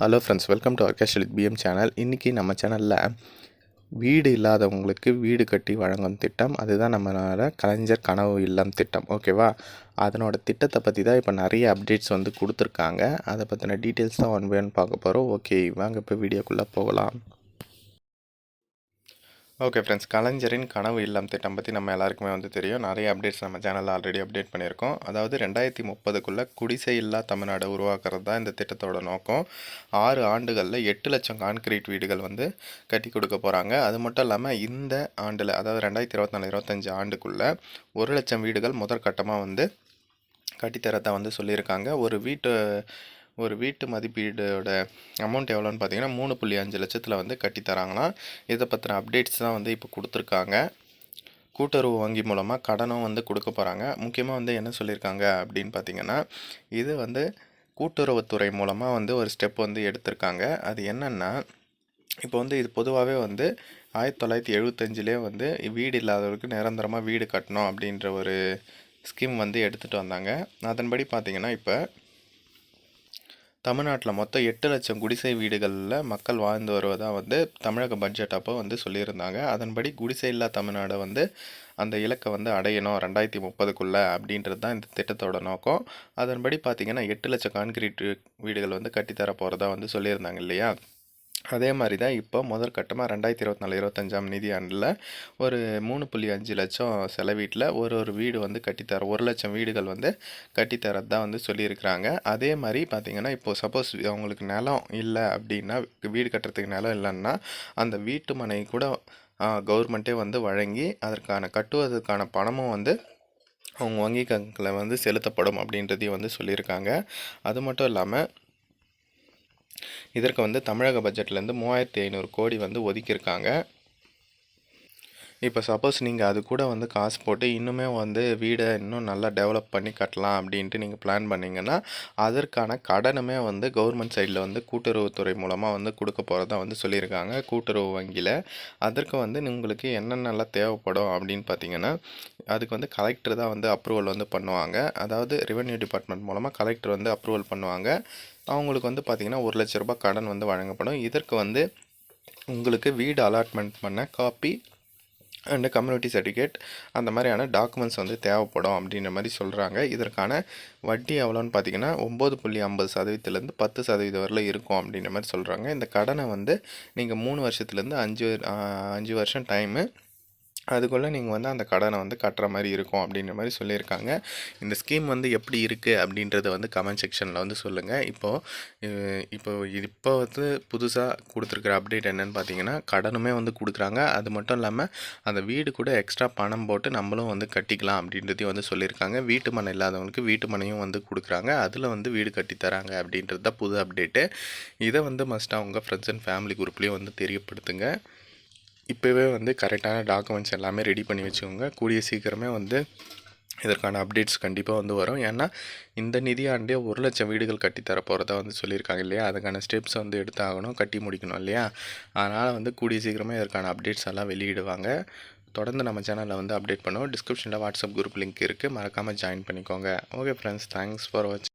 Hello friends welcome to அர்கேஷலிக் PM channel இன்றைக்கி நம்ம சேனலில் வீடு இல்லாதவங்களுக்கு வீடு கட்டி வழங்கும் திட்டம். அதுதான் நம்மளோட கலைஞர் கனவு இல்லம் திட்டம். ஓகேவா அதனோட திட்டத்தை பற்றி தான் இப்போ நிறைய அப்டேட்ஸ் வந்து கொடுத்துருக்காங்க. அதை பற்றின டீட்டெயில்ஸ் தான் ஒன் வேன்னு பார்க்க போகிறோம் ஓகே வாங்க இப்போ வீடியோக்குள்ளே போகலாம். ஓகே ஃப்ரெண்ட்ஸ் கலைஞரின் கனவு இல்லம் திட்டம் பற்றி நம்ம எல்லாருக்குமே வந்து தெரியும். நிறைய அப்டேட்ஸ் நம்ம சேனலில் ஆல்ரெடி அப்டேட் பண்ணியிருக்கோம். அதாவது ரெண்டாயிரத்தி முப்பதுக்குள்ளே குடிசை இல்லா தமிழ்நாடு உருவாக்குறது தான் இந்த திட்டத்தோட நோக்கம். ஆறு ஆண்டுகளில் எட்டு லட்சம் கான்கிரீட் வீடுகள் வந்து கட்டி கொடுக்க போகிறாங்க அது மட்டும் இல்லாமல் இந்த ஆண்டில் அதாவது ரெண்டாயிரத்தி இருபத்தி நாலு இருபத்தஞ்சு ஆண்டுக்குள்ளே ஒரு லட்சம் வீடுகள் முதற்கட்டமாக வந்து கட்டித்தரத்தை வந்து சொல்லியிருக்காங்க. ஒரு வீட்டு ஒரு வீட்டு மதிப்பீடோட அமௌண்ட் எவ்வளோன்னு பார்த்தீங்கன்னா மூணு புள்ளி அஞ்சு லட்சத்தில் வந்து கட்டித்தராங்களாம் இதை பற்றின அப்டேட்ஸ் தான் வந்து இப்போ கொடுத்துருக்காங்க. கூட்டுறவு வங்கி மூலமாக கடனும் வந்து கொடுக்க போகிறாங்க முக்கியமாக வந்து என்ன சொல்லியிருக்காங்க அப்படின்னு பார்த்தீங்கன்னா இது வந்து கூட்டுறவுத்துறை மூலமாக வந்து ஒரு ஸ்டெப் வந்து எடுத்திருக்காங்க. அது என்னென்னா இப்போ வந்து இது பொதுவாகவே வந்து ஆயிரத்தி தொள்ளாயிரத்தி எழுபத்தஞ்சிலே வந்து வீடு இல்லாதவருக்கு நிரந்தரமாக வீடு கட்டணும் அப்படின்ற ஒரு ஸ்கீம் வந்து எடுத்துகிட்டு வந்தாங்க. அதன்படி பார்த்திங்கன்னா இப்போ தமிழ்நாட்டில் மொத்தம் எட்டு லட்சம் குடிசை வீடுகளில் மக்கள் வாழ்ந்து வருவதாக வந்து தமிழக பட்ஜெட் அப்போ வந்து சொல்லியிருந்தாங்க. அதன்படி குடிசை இல்லா தமிழ்நாடு வந்து அந்த இலக்கை வந்து அடையணும் ரெண்டாயிரத்தி முப்பதுக்குள்ளே அப்படின்றது தான் இந்த திட்டத்தோட நோக்கம். அதன்படி பார்த்திங்கன்னா எட்டு லட்சம் கான்கிரீட் வீடுகள் வந்து கட்டித்தர போகிறதா வந்து சொல்லியிருந்தாங்க இல்லையா? அதே மாதிரி தான் இப்போ முதற்கட்டமாக ரெண்டாயிரத்தி இருபத்தி நாலு இருபத்தஞ்சாம் நிதியாண்டில் ஒரு மூணு புள்ளி அஞ்சு லட்சம் செலவீட்டில் ஒரு ஒரு வீடு வந்து கட்டித்தர ஒரு லட்சம் வீடுகள் வந்து கட்டித்தரது தான் வந்து சொல்லியிருக்கிறாங்க. அதே மாதிரி பார்த்திங்கன்னா இப்போது சப்போஸ் அவங்களுக்கு நிலம் இல்லை அப்படின்னா வீடு கட்டுறதுக்கு நிலம் இல்லைன்னா அந்த வீட்டு மனை கூட கவர்மெண்ட்டே வந்து வழங்கி அதற்கான கட்டுவதற்கான பணமும் வந்து அவங்க வங்கி கணக்கில் வந்து செலுத்தப்படும் அப்படின்றதையும் வந்து சொல்லியிருக்காங்க. அது மட்டும் இல்லாமல் இதற்கு வந்து தமிழக பட்ஜெட்லேருந்து மூவாயிரத்தி ஐநூறு கோடி வந்து ஒதுக்கியிருக்காங்க. இப்போ சப்போஸ் நீங்கள் அது கூட வந்து காசு போட்டு இன்னுமே வந்து வீடை இன்னும் நல்லா டெவலப் பண்ணி கட்டலாம் அப்படின்ட்டு நீங்கள் பிளான் பண்ணிங்கன்னா அதற்கான கடனுமே வந்து கவர்மெண்ட் சைடில் வந்து கூட்டுறவுத்துறை மூலமாக வந்து கொடுக்க போகிறதா வந்து சொல்லியிருக்காங்க கூட்டுறவு வங்கியில். அதற்கு வந்து உங்களுக்கு என்னென்னலாம் தேவைப்படும் அப்படின்னு பார்த்தீங்கன்னா அதுக்கு வந்து கலெக்டர் தான் வந்து அப்ரூவல் வந்து பண்ணுவாங்க. அதாவது ரெவென்யூ டிபார்ட்மெண்ட் மூலமாக கலெக்டர் வந்து அப்ரூவல் பண்ணுவாங்க. அவங்களுக்கு வந்து பார்த்திங்கன்னா ஒரு லட்ச ரூபாய் கடன் வந்து வழங்கப்படும். இதற்கு வந்து உங்களுக்கு வீடு அலாட்மெண்ட் பண்ண காப்பி அண்டு கம்யூனிட்டி சர்டிஃபிகேட் அந்த மாதிரியான டாக்குமெண்ட்ஸ் வந்து தேவைப்படும் அப்படின்ற மாதிரி சொல்கிறாங்க இதற்கான வட்டி எவ்வளோன்னு பார்த்தீங்கன்னா ஒம்பது புள்ளி ஐம்பது சதவீதத்துலேருந்து பத்து சதவீதம் வரையில் இருக்கும் அப்படின்ற மாதிரி சொல்கிறாங்க இந்த கடனை வந்து நீங்கள் மூணு வருஷத்துலேருந்து அஞ்சு அஞ்சு வருஷம் டைமு அதுக்குள்ளே நீங்கள் வந்து அந்த கடனை வந்து கட்டுற மாதிரி இருக்கும் அப்படின்ற மாதிரி சொல்லியிருக்காங்க. இந்த ஸ்கீம் வந்து எப்படி இருக்குது அப்படின்றத வந்து கமெண்ட் செக்ஷனில் வந்து சொல்லுங்கள் இப்போது இப்போ இப்போ வந்து புதுசாக கொடுத்துருக்குற அப்டேட் என்னென்னு பார்த்தீங்கன்னா கடனுமே வந்து கொடுக்குறாங்க. அது மட்டும் இல்லாமல் அந்த வீடு கூட எக்ஸ்ட்ரா பணம் போட்டு நம்மளும் வந்து கட்டிக்கலாம் அப்படின்றதையும் வந்து சொல்லியிருக்காங்க. வீட்டு மனை இல்லாதவங்களுக்கு வீட்டு மனையும் வந்து கொடுக்குறாங்க. அதில் வந்து வீடு கட்டி தராங்க அப்படின்றது தான் புது அப்டேட்டு. இதை வந்து மஸ்ட்டாக உங்கள் ஃப்ரெண்ட்ஸ் அண்ட் ஃபேமிலி குரூப்லேயும் வந்து தெரியப்படுத்துங்க. இப்போவே வந்து கரெக்டான டாக்குமெண்ட்ஸ் எல்லாமே ரெடி பண்ணி வச்சுக்கோங்க. கூடிய சீக்கிரமே வந்து இதற்கான அப்டேட்ஸ் கண்டிப்பாக வந்து வரும். ஏன்னா இந்த நிதியாண்டே ஒரு லட்சம் வீடுகள் கட்டித்தர போகிறதா வந்து சொல்லியிருக்காங்க இல்லையா? அதுக்கான ஸ்டெப்ஸ் வந்து எடுத்தாகணும் கட்டி முடிக்கணும் இல்லையா? அதனால் வந்து கூடிய சீக்கிரமே இதற்கான அப்டேட்ஸ் எல்லாம் வெளியிடுவாங்க. தொடர்ந்து நம்ம சேனலில் வந்து அப்டேட் பண்ணுவோம். டிஸ்கிரிப்ஷனில் வாட்ஸ்அப் குரூப் லிங்க் இருக்குது மறக்காமல் ஜாயின் பண்ணிக்கோங்க. ஓகே ஃப்ரெண்ட்ஸ் தேங்க்ஸ் ஃபார் வாட்சிங்